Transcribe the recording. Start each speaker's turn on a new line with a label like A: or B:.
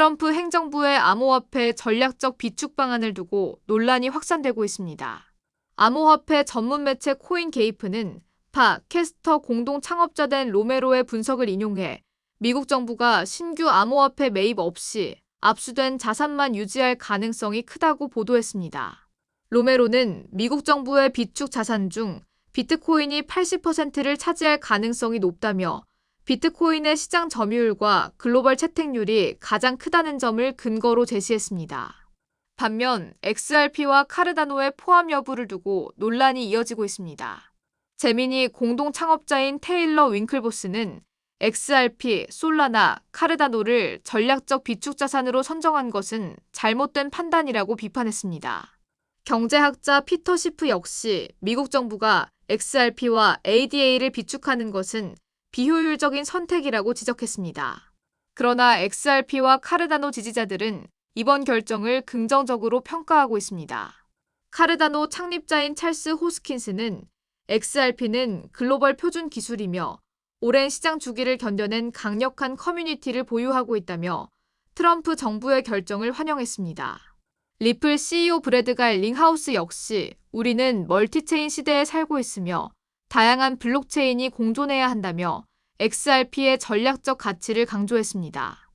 A: 트럼프 행정부의 암호화폐 전략적 비축 방안을 두고 논란이 확산되고 있습니다. 암호화폐 전문 매체 코인 게이프는 파, 캐스터 공동 창업자 된 로메로의 분석을 인용해 미국 정부가 신규 암호화폐 매입 없이 압수된 자산만 유지할 가능성이 크다고 보도했습니다. 로메로는 미국 정부의 비축 자산 중 비트코인이 80%를 차지할 가능성이 높다며 비트코인의 시장 점유율과 글로벌 채택률이 가장 크다는 점을 근거로 제시했습니다. 반면 XRP와 카르다노의 포함 여부를 두고 논란이 이어지고 있습니다. 재민이 공동 창업자인 테일러 윙클보스는 XRP, 솔라나, 카르다노를 전략적 비축 자산으로 선정한 것은 잘못된 판단이라고 비판했습니다. 경제학자 피터 시프 역시 미국 정부가 XRP와 ADA를 비축하는 것은 비효율적인 선택이라고 지적했습니다. 그러나 XRP와 카르다노 지지자들은 이번 결정을 긍정적으로 평가하고 있습니다. 카르다노 창립자인 찰스 호스킨스는 XRP는 글로벌 표준 기술이며 오랜 시장 주기를 견뎌낸 강력한 커뮤니티를 보유하고 있다며 트럼프 정부의 결정을 환영했습니다. 리플 CEO 브래드가 링하우스 역시 우리는 멀티체인 시대에 살고 있으며 다양한 블록체인이 공존해야 한다며 XRP의 전략적 가치를 강조했습니다.